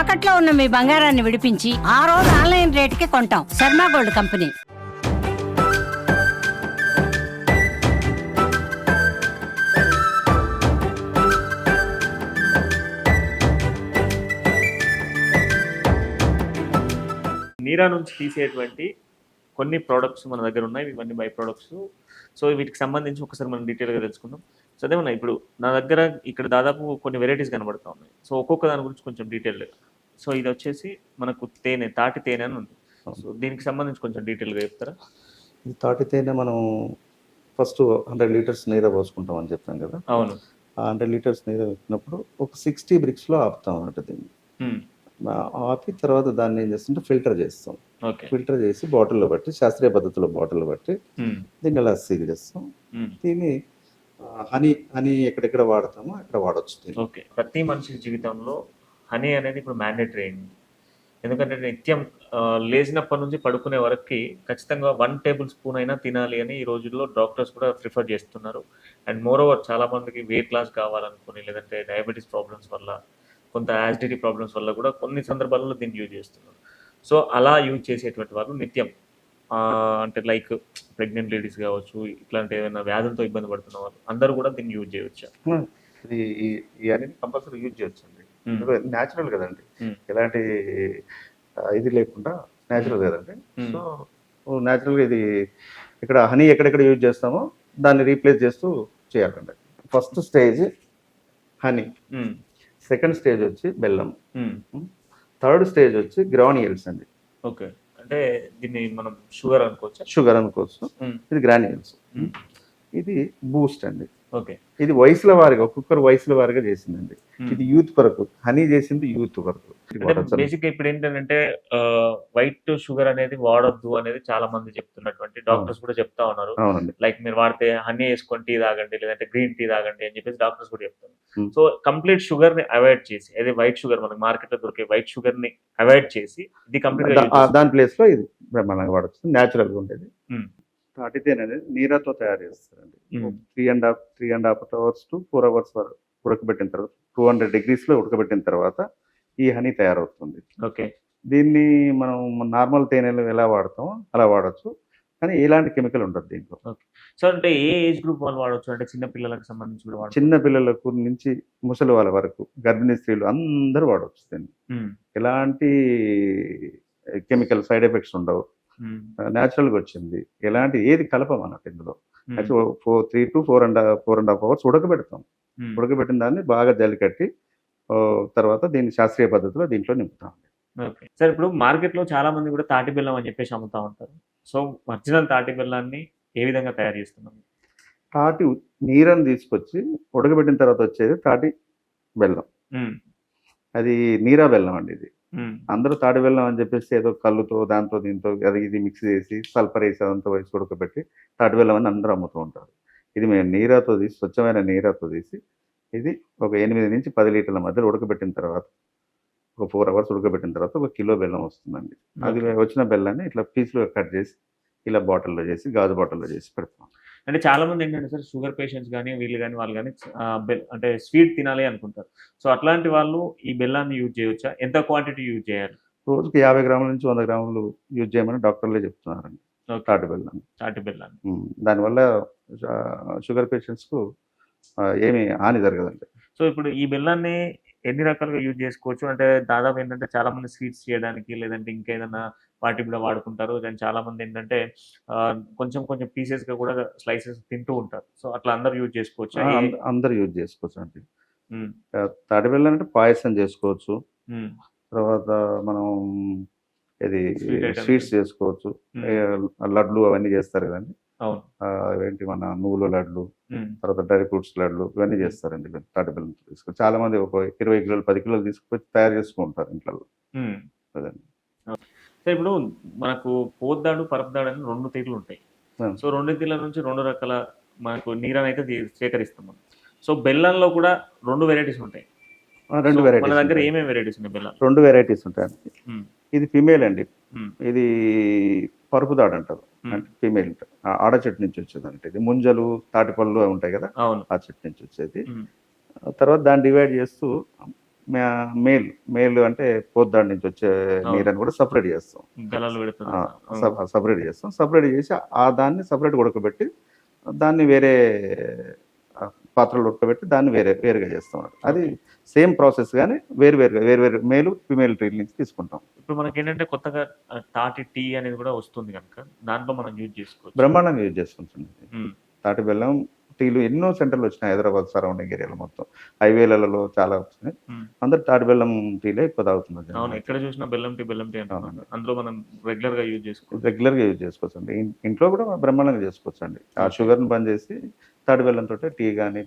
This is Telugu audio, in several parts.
తాకట్లో ఉన్న మీ బంగారాన్ని విడిపించి ఆ రోజు ఆన్లైన్ రేటుకి కొంటాం. Sharma gold company. నీరా నుంచి తీసేటువంటి కొన్ని ప్రోడక్ట్స్ మన దగ్గర ఉన్నాయి. ఇవన్నీ బై ప్రోడక్ట్స్ సో వీటికి సంబంధించి ఒకసారి మనం డీటెయిల్గా తెలుసుకుందాం. సో అదేమన్నా ఇప్పుడు నా దగ్గర ఇక్కడ దాదాపు కొన్ని వెరైటీస్ కనబడుతూ ఉన్నాయి. సో ఒక్కొక్క దాని గురించి కొంచెం డీటెయిల్గా సో ఇది వచ్చేసి మనకు తేనె తాటి తేనె అని ఉంది. సో దీనికి సంబంధించి కొంచెం డీటెయిల్గా చెప్తారా? ఈ తాటితేనే మనం ఫస్ట్ హండ్రెడ్ లీటర్స్ నీరు పోసుకుంటాం అని చెప్పాం కదా. అవును. ఆ హండ్రెడ్ లీటర్స్ నీరు పెట్టినప్పుడు ఒక సిక్స్టీ బ్రిక్స్లో ఆపుతాం అన్నట్టు దీన్ని. ఆపి తర్వాత దాన్ని ఏం చేస్తుంటే ఫిల్టర్ చేస్తాం. ఓకే. ఫిల్టర్ చేసి బాటిల్లో బట్టి శాస్త్రీయ పద్ధతిలో బాటిల్లో బట్టి. దీన్ని అలా సీల్ చేస్తాం. దీన్ని హనీ హనీ ఎక్కడెక్కడ వాడతామో అక్కడ వాడచ్చు ప్రతి మనిషి జీవితంలో హనీ అనేది ఇప్పుడు మ్యాండేటరీ అయింది. ఎందుకంటే నిత్యం లేచినప్పటి నుంచి పడుకునే వరకు ఖచ్చితంగా వన్ టేబుల్ స్పూన్ అయినా తినాలి అని ఈ రోజుల్లో డాక్టర్స్ కూడా ప్రిఫర్ చేస్తున్నారు. అండ్ మోర్ ఓవర్ చాలా మందికి వెయిట్ లాస్ కావాలనుకుని లేదంటే డయాబెటీస్ ప్రాబ్లమ్స్ వల్ల కొంత యాసిడిటీ ప్రాబ్లమ్స్ వల్ల కూడా కొన్ని సందర్భాల్లో దీన్ని యూజ్ చేస్తున్నారు. సో అలా యూజ్ చేసేటువంటి వాళ్ళు నిత్యం అంటే లైక్ ప్రెగ్నెంట్ లేడీస్ కావచ్చు ఇట్లాంటి ఏదైనా వ్యాధులతో ఇబ్బంది పడుతున్న వాళ్ళు అందరూ కూడా దీన్ని యూజ్ చేయవచ్చు ఇది కంపల్సరీ యూజ్ చేయొచ్చు న్యాచురల్ కదండి. ఎలాంటి ఇది లేకుండా న్యాచురల్ కదండి. సో న్యాచురల్గా ఇది ఇక్కడ హనీ ఎక్కడెక్కడ యూజ్ చేస్తామో దాన్ని రీప్లేస్ చేస్తూ చేయాలండి. First stage honey. Second stage వచ్చి బెల్లం. థర్డ్ స్టేజ్ వచ్చి గ్రాన్యూల్స్ అండి. ఓకే. అంటే దీన్ని మనం షుగర్ అనుకోవచ్చా? షుగర్ అనుకోవచ్చు. ఇది గ్రాన్యూల్స్. ఇది బూస్ట్ అండి. ఓకే. ఇది వయసుల వారిగా ఒక్కొక్కరు వయసుల వారిగా చేసిందండి. మ్మ్. ఇది యూత్ కొరకు హనీ చేసింది యూత్ వాడొచ్చు. బేసిక్ ఇప్పుడు ఏంటంటే వైట్ షుగర్ అనేది వాడొద్దు అనేది చాలా మంది చెప్తున్నటువంటి డాక్టర్స్ కూడా చెప్తా ఉన్నారు. లైక్ మీరు వాడితే హనీ వేసుకొని టీ తాగండి లేదంటే గ్రీన్ టీ తాగండి అని చెప్పేసి డాక్టర్స్ కూడా చెప్తారు Hmm. సో కంప్లీట్ షుగర్ని అవాయిడ్ చేసి అదే వైట్ షుగర్ మనకి మార్కెట్లో దొరికే వైట్ షుగర్ని అవాయిడ్ చేసి ఇది కంప్లీట్ దాని ప్లేస్లో ఇది బ్రహ్మాండంగా వాడచ్చు. న్యాచురల్గా ఉండేది. మ్మ్. తాటితేనె అనేది నీరాతో తయారు చేస్తారండి. Three and half three and half hours to four hours వరకు ఉడకబెట్టిన తర్వాత టూ హండ్రెడ్ డిగ్రీస్లో ఉడకబెట్టిన తర్వాత ఈ హనీ తయారవుతుంది. ఓకే. దీన్ని మనం నార్మల్ తేనెలు ఎలా వాడతామో అలా వాడచ్చు. కానీ ఎలాంటి కెమికల్ ఉండదు దీంట్లో. సో అంటే ఏ ఏజ్ గ్రూప్ వాళ్ళు వాడవచ్చు అంటే చిన్న పిల్లలకు సంబంధించి కూడా చిన్న పిల్లలకు నుంచి ముసలి వాళ్ళ వరకు గర్భిణీ స్త్రీలు అందరూ వాడవచ్చు దీన్ని. ఎలాంటి కెమికల్ సైడ్ ఎఫెక్ట్స్ ఉండవు. న్యాచురల్గా వచ్చింది. ఎలాంటి ఏది కలపం అన్నట్టు ఇందులో. Four three to four and four and half hours ఉడకబెడతాం. ఉడకబెట్టిన దాన్ని బాగా జల్లి కట్టి తర్వాత దీన్ని శాస్త్రీయ పద్ధతిలో దీంట్లో నింపుతాం. సార్ ఇప్పుడు మార్కెట్లో చాలా మంది కూడా తాటి బెల్లం అని చెప్పేసి అమ్ముతా ఉంటారు. సో ఒరిజినల్ తాటి బెల్లాన్ని ఏ విధంగా తయారు చేస్తున్నాం తాటి నీరని తీసుకొచ్చి ఉడకబెట్టిన తర్వాత వచ్చేది తాటి బెల్లం. మ్మ్. అది నీరా బెల్లం అండి ఇది. అందరూ తాటి బెల్లం అని చెప్పేసి ఏదో కళ్ళుతో దాంతో దీంతో అది ఇది మిక్స్ చేసి సల్ఫర్ వేసి అదంతా వేసి ఉడకబెట్టి తాటి బెల్లం అని అందరూ అమ్ముతూ ఉంటారు. ఇది మేము నీరాతో తీసి స్వచ్ఛమైన నీరాతో తీసి ఇది ఒక ఎనిమిది నుంచి పది లీటర్ల మధ్యలో ఉడకబెట్టిన తర్వాత ఒక ఫోర్ అవర్స్ ఉడకబెట్టిన తర్వాత ఒక కిలో బెల్లం వస్తుందండి. అది. వచ్చిన బెల్లాన్ని ఇట్లా పీసులు కట్ చేసి ఇలా బాటిల్లో చేసి గాజు బాటిల్లో చేసి పెడతాం. అంటే చాలా మంది ఏంటంటే సార్ షుగర్ పేషెంట్స్ కానీ వీళ్ళు కానీ వాళ్ళు కానీ అంటే స్వీట్ తినాలి అనుకుంటారు. సో అట్లాంటి వాళ్ళు ఈ బెల్లాన్ని యూజ్ చేయవచ్చా ఎంత క్వాంటిటీ యూజ్ చేయాలి? రోజుకి యాభై గ్రాముల నుంచి వంద గ్రాములు యూజ్ చేయమని డాక్టర్లే చెప్తున్నారండి. తాటి బెల్లాన్ని. తాటి బెల్లాన్ని. దానివల్ల షుగర్ పేషెంట్స్కు ఏమీ హాని జరగదండి. సో ఇప్పుడు ఈ బెల్లాన్ని ఎన్ని రకాలుగా యూజ్ చేసుకోవచ్చు? అంటే దాదాపు ఏంటంటే చాలా మంది స్వీట్స్ చేయడానికి లేదంటే ఇంకేదైనా వాటి కూడా వాడుకుంటారు. దాని చాలా మంది ఏంటంటే కొంచెం కొంచెం పీసెస్గా కూడా స్లైసెస్ తింటూ ఉంటారు. సో అట్లా అందరు యూజ్ చేసుకోవచ్చు? అందరు యూజ్ చేసుకోవచ్చు అండి. ఆ, తాటి బెల్లం అంటే పాయసం చేసుకోవచ్చు. తర్వాత మనం ఇది. స్వీట్స్ చేసుకోవచ్చు. లడ్లు అవన్నీ చేస్తారు కదండి. ఏంటి మన నువ్వుల లడ్లు తర్వాత డ్రై ఫ్రూట్స్ లడ్లు ఇవన్నీ చేస్తారండి తాటి బెల్లం తీసుకొని చాలా మంది ఒక ఇరవై కిలోలు పది కిలోలు తీసుకొని తయారు చేసుకుంటారు ఇంట్లో. అదండి. సో ఇప్పుడు మనకు పోద్దాడు పరపదాడు అని రెండు తీర్లు ఉంటాయి. సో రెండు తీర్ల నుంచి రెండు రకాల మనకు నీరని అయితే సేకరిస్తాం మనం. సో బెల్లంలో కూడా రెండు వెరైటీస్ ఉంటాయి. రెండు మన వెరైటీస్ దగ్గర ఏమేమి వెరైటీస్ ఉన్నాయి బెల్లం? రెండు వెరైటీస్ ఉంటాయండి. ఉమ్, ఇది ఫిమేల్ అండి. ఉమ్, ఇది పరుపుదాడు అంటారు. అంటే ఫీమేల్ ఆడ చెట్టు నుంచి వచ్చేది అంటే ఇది ముంజలు తాటిపళ్ళు ఉంటాయి కదా? ఆ చెట్టు నుంచి వచ్చేది. తర్వాత దాన్ని డివైడ్ చేస్తూ మేల్ మేల్ అంటే పోద్దాడి నుంచి వచ్చే నీరని కూడా సపరేట్ చేస్తాం. సపరేట్ చేస్తాం. సపరేట్ చేసి ఆ దాన్ని సపరేట్ ఉడకబెట్టి దాన్ని వేరే పాత్రలో ఉడకబెట్టి దాన్ని వేరే వేరుగా చేస్తాం అది సేమ్ ప్రాసెస్ కానీ వేరు వేరుగా వేరు వేరు మేలు ఫిమేల్ ట్రీ నుంచి తీసుకుంటాం. ఇప్పుడు మనకి ఏంటంటే కొత్తగా తాటి టీ అనేది కూడా వస్తుంది కనుక దాంట్లో మనం యూజ్ చేసుకోవచ్చు. బ్రహ్మాండంగా యూజ్ చేసుకుంటుంది తాటి బెల్లం టీలు ఎన్నో సెంటర్లు వచ్చినాయి హైదరాబాద్ సరౌండింగ్ ఏరియాలో మొత్తం. హైవేలలో చాలా వచ్చినాయి. అందరు తాటి బెల్లం టీలే ఎక్కువ తాగుతున్నారు అవును ఎక్కడ చూసినా బెల్లం టీ బెల్లం టీ. అందులో మనం రెగ్యులర్గా యూజ్ చేసుకోవచ్చు. రెగ్యులర్గా యూజ్ చేసుకోవచ్చు అండి ఇంట్లో కూడా బ్రహ్మాండంగా చేసుకోవచ్చు అండి ఆ షుగర్ని బంద్ చేసి తాటి బెల్లంతో టీ కానీ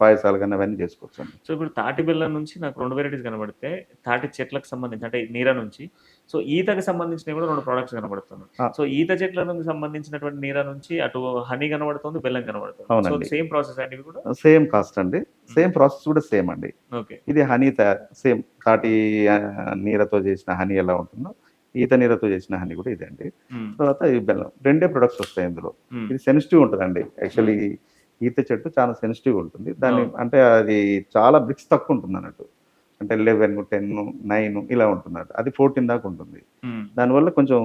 పాయసాలు కానీ అవన్నీ చేసుకోవచ్చు అండి. సో ఇప్పుడు తాటి బెల్లం నుంచి నాకు రెండు వెరైటీస్ కనబడితే తాటి చెట్లకు సంబంధించి అంటే నీర నుంచి సో ఈతకి సంబంధించినవి కూడా రెండు ప్రోడక్ట్స్ కనబడుతున్నాయి. ఆ. సో ఈత చెట్లకు సంబంధించినటువంటి నీర నుంచి అటు హనీ కనబడుతుంది బెల్లం కనబడుతుంది. సో. సేమ్ ప్రాసెస్ అండి ఇవి కూడా? సేమ్ కాస్ట్ అండి. సేమ్ ప్రాసెస్ కూడా సేమ్ అండి. ఓకే. ఇది హనీ సేమ్ తాటి నీరతో చేసిన హనీ ఎలా ఉంటుందో ఈత నీరతో చేసిన హనీ కూడా ఇదే అండి. తర్వాత ఈ బెల్లం రెండే ప్రొడక్ట్స్ వస్తాయి ఇందులో. ఇది సెన్సిటివ్ ఉంటుందండి. యాక్చువల్లీ ఈత చెట్టు చాలా సెన్సిటివ్ ఉంటుంది. దాన్ని. అంటే అది చాలా బ్రిక్స్ తక్కువ ఉంటుంది అన్నట్టు. అంటే లెవెన్ టెన్ నైన్ ఇలా ఉంటున్నట్టు అది ఫోర్టీన్ దాకా ఉంటుంది. దానివల్ల కొంచెం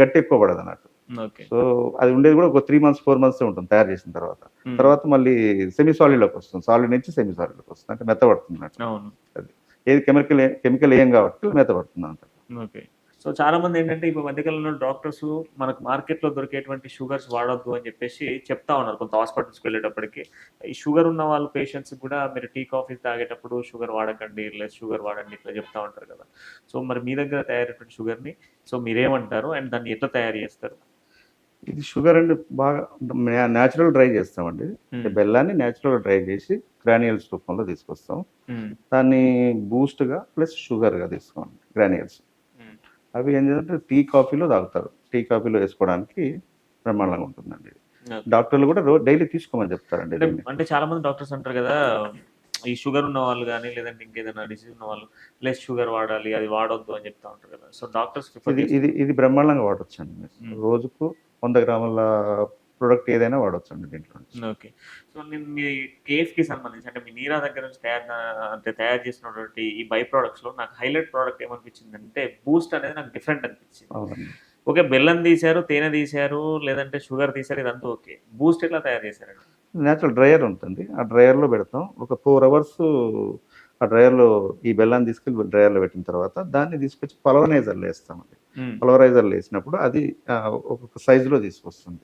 గట్టి ఎక్కువ పడదు అన్నట్టు. సో అది ఉండేది కూడా ఒక త్రీ మంత్స్ ఫోర్ మంత్స్ ఉంటుంది తయారు చేసిన తర్వాత. తర్వాత మళ్ళీ సెమీ సాలిడ్లోకి వస్తుంది. సాలిడ్ నుంచి సెమీ సాలిడ్లోకి వస్తుంది. అంటే మెత్తబడుతుంది అన్నట్టు. అవును. ఏది కెమికల్ కెమికల్ ఏం కాబట్టి మెత్తబడుతుంది అంట ఓకే. సో చాలా మంది ఏంటంటే ఇప్పుడు మధ్యకాలంలో డాక్టర్స్ మనకు మార్కెట్లో దొరికేటువంటి షుగర్స్ వాడొద్దు అని చెప్పేసి చెప్తా ఉన్నారు కొంత హాస్పిటల్స్కి వెళ్ళేటప్పటికి ఈ షుగర్ ఉన్న వాళ్ళ పేషెంట్స్ కూడా మీరు టీ కాఫీ తాగేటప్పుడు షుగర్ వాడకండి లెస్ షుగర్ వాడండి ఇట్లా చెప్తా ఉంటారు కదా సో మరి మీ దగ్గర తయారైనటువంటి షుగర్ని సో మీరేమంటారు అండ్ దాన్ని ఎట్లా తయారు చేస్తారు ఇది షుగర్ అండి బాగా న్యాచురల్ డ్రై చేస్తామండి. బెల్లాన్ని న్యాచురల్ డ్రై చేసి గ్రాన్యుల్స్ రూపంలో తీసుకొస్తాం. దాన్ని బూస్ట్గా ప్లస్ షుగర్గా తీసుకోండి గ్రాన్యుల్స్. అవి ఏం చేయాలంటే టీ కాఫీలో తాగుతారు టీ కాఫీలో వేసుకోవడానికి బ్రహ్మాండంగా ఉంటుందండి. డాక్టర్లు కూడా రోజు డైలీ తీసుకోమని చెప్తారండి అంటే చాలా మంది డాక్టర్స్ అంటారు కదా ఈ షుగర్ ఉన్న వాళ్ళు కానీ లేదంటే ఇంకేదైనా డిసీజ్ ఉన్న వాళ్ళు లెస్ షుగర్ వాడాలి అది వాడొద్దు అని చెప్తా ఉంటారు కదా సో డాక్టర్స్ ఇది ఇది ఇది బ్రహ్మాండంగా మీరు. Hmm. రోజుకు వంద గ్రాముల ప్రొడక్ట్ ఏదైనా వాడొచ్చండి దీంట్లో నుంచి. ఓకే. సో నేను మీ కేఫ్కి సంబంధించి అంటే మీ నీరా దగ్గర నుంచి తయారు అంటే తయారు చేసినటువంటి ఈ బై ప్రొడక్ట్స్లో నాకు హైలైట్ ప్రోడక్ట్ ఏమనిపించింది అంటే బూస్ట్ అనేది నాకు డిఫరెంట్ అనిపించింది. ఓకే బెల్లం తీశారు తేనె తీశారు లేదంటే షుగర్ తీశారు ఇదంతా ఓకే. బూస్ట్ ఎట్లా తయారు చేశారండి న్యాచురల్ డ్రయర్ ఉంటుంది. ఆ డ్రయర్లో పెడతాం. ఒక ఫోర్ అవర్స్ ఆ డ్రయర్లో ఈ బెల్లాన్ని తీసుకెళ్ళి డ్రయర్లో పెట్టిన తర్వాత దాన్ని తీసుకొచ్చి పలవనైజర్లో వేస్తామండి. పలవరైజర్లో వేసినప్పుడు అది ఒక్కొక్క సైజులో తీసుకొస్తుంది.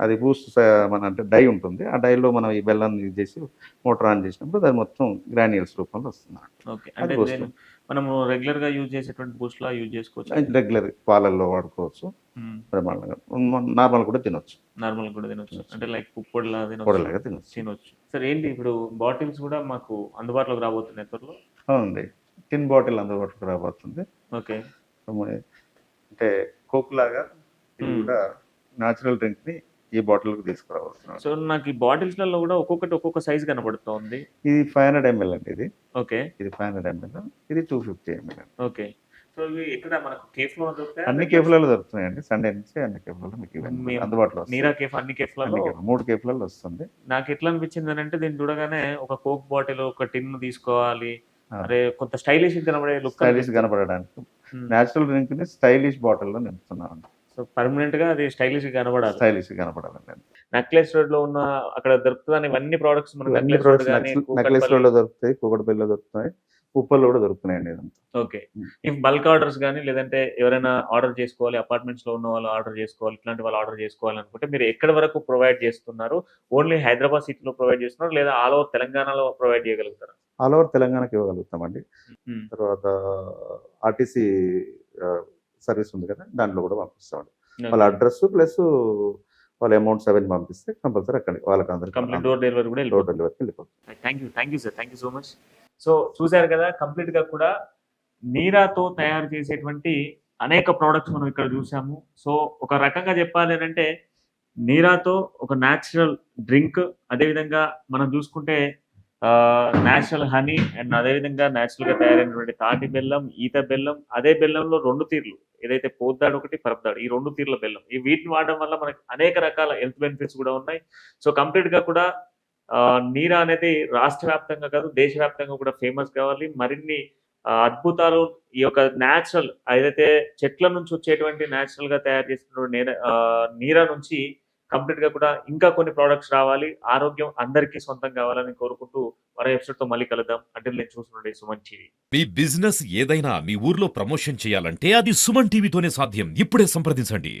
అది బూస్ట్ మన అంటే డై ఉంటుంది. ఆ డైలో మనం ఈ బెల్లాన్ని ఇది చేసి మోటార్ ఆన్ చేసినప్పుడు అది మొత్తం గ్రాన్యూల్స్ రూపంలో వస్తుంది మనము రెగ్యులర్గా యూజ్ చేసేటువంటి బూస్ట్ లా యూజ్ చేసుకోవచ్చు? రెగ్యులర్ పాలల్లో వాడుకోవచ్చు. నార్మల్ కూడా తినొచ్చు. నార్మల్ కూడా తినొచ్చు. అంటే లైక్ తినొచ్చు. పొడలాగా తినొచ్చు. తినొచ్చు. సరే ఏంటి ఇప్పుడు బాటిల్స్ కూడా మాకు అందుబాటులోకి రాబోతున్నాయి త్వరలో? అవునండి. టిన్ బాటిల్ అందుబాటులోకి రాబోతుంది. ఓకే. అంటే కోక్ లాగా ఇది. కూడా న్యాచురల్ డ్రింక్ని ఈ బాటిల్కి తీసుకురావచ్చు సో నాకు ఈ బాటిల్స్లలో కూడా ఒక్కొక్కటి ఒక్కొక్క సైజ్ కనబడుతోంది. ఇది ఫైవ్ హండ్రెడ్ ఎంఎల్ అండి ఇది. ఓకే. ఇది ఫైవ్ హండ్రెడ్ ఎంఎల్ ఇది two fifty ML okay. So ఇవి ఎక్కడ మనకు కేఫ్లో దొరుకుతాయా? అన్ని కేఫ్లలో దొరుకుతున్నాయండి సండే నుంచి అన్ని కేఫ్లలో మీకు ఇవన్నీ అందుబాటులో. నీరా కేఫ్ అన్ని కేఫ్లలో కేఫ్లు, మూడు కేఫ్లలో వస్తుంది. నాకు ఎట్లా అనిపించింది అని అంటే దీన్ని చూడగానే ఒక కోక్ బాటిల్ ఒక టిన్ తీసుకోవాలి. అరే కొంత స్టైలిష్ కనబడే లుక్ స్టైలిష్ కనపడడానికి న్యాచురల్ డ్రింక్ని స్టైలిష్ బాటిల్లో నింపుతున్నాం సో పర్మనెంట్గా అది స్టైలిష్ కనబడాలి. స్టైలిష్ కనపడాలండి నెక్లెస్ రోడ్లో ఉన్న అక్కడ దొరుకుతుందని ఇవన్నీ ప్రోడక్ట్స్ మనకు అన్ని నెక్లెస్ రోడ్ ప్రోడక్ట్స్ కానీ నెక్లెస్ రోడ్లో దొరుకుతాయి కూకట్పల్లిలో దొరుకుతాయి ఉప్పల్లో కూడా దొరుకుతున్నాయండి ఓకే. ఇఫ్ బల్క్ ఆర్డర్స్ కానీ లేదంటే ఎవరైనా ఆర్డర్ చేసుకోవాలి అపార్ట్మెంట్స్లో ఉన్న వాళ్ళు ఆర్డర్ చేసుకోవాలి ఇట్లాంటి వాళ్ళు ఆర్డర్ చేసుకోవాలి అనుకుంటే మీరు ఎక్కడి వరకు ప్రొవైడ్ చేస్తున్నారు? ఓన్లీ హైదరాబాద్ సిటీ లో ప్రొవైడ్ చేస్తున్నారు లేదా ఆల్ ఓవర్ తెలంగాణలో ప్రొవైడ్ చేయగలుగుతారు? ఆల్ ఓవర్ తెలంగాణకి ఇవ్వగలుగుతామండి. తర్వాత ఆర్టీసీ సర్వీస్ ఉంది కదా దాంట్లో కూడా పంపిస్తామండి. వాళ్ళ అడ్రస్ ప్లస్ వాళ్ళ అమౌంట్స్ అవన్నీ పంపిస్తే కంపల్సరీ అక్కడ వాళ్ళకి కంప్లీట్ అందరికి డోర్ డెలివరీ కూడా డోర్ డెలివరీకి వెళ్ళిపోతుంది. Thank you thank you sir thank you so much so చూశారు కదా కంప్లీట్గా కూడా నీరాతో తయారు చేసేటువంటి అనేక ప్రోడక్ట్స్ మనం ఇక్కడ చూసాము సో ఒక రకంగా చెప్పాలి అంటే నీరాతో ఒక న్యాచురల్ డ్రింక్ అదేవిధంగా మనం చూసుకుంటే నేచురల్ హనీ అండ్ అదేవిధంగా natural గా తయారైనటువంటి తాటి బెల్లం ఈత బెల్లం అదే బెల్లంలో రెండు తీర్లు ఏదైతే పోద్దాడు ఒకటి పరపదాడు ఈ రెండు తీర్ల బెల్లం. ఈ వీటిని వాడడం వల్ల మనకి అనేక రకాల హెల్త్ బెనిఫిట్స్ కూడా ఉన్నాయి. సో కంప్లీట్గా కూడా ఆ, నీరా అనేది రాష్ట్ర వ్యాప్తంగా కాదు దేశవ్యాప్తంగా కూడా ఫేమస్ కావాలి. మరిన్ని అద్భుతాలు ఈ యొక్క న్యాచురల్ ఏదైతే చెట్ల నుంచి వచ్చేటువంటి న్యాచురల్గా తయారు చేసిన నీర ఆ, నీరా నుంచి కంప్లీట్గా కూడా ఇంకా కొన్ని ప్రోడక్ట్స్ రావాలి. ఆరోగ్యం అందరికీ సొంతం కావాలని కోరుకుంటూ మరో ఎపిసోడ్తో మళ్ళీ కలుద్దాం. అంటే నేను చూస్తుండే సుమన్ టీవీ. మీ బిజినెస్ ఏదైనా మీ ఊర్లో ప్రమోషన్ చేయాలంటే అది సుమన్ టీవీతోనే సాధ్యం. ఇప్పుడే సంప్రదించండి.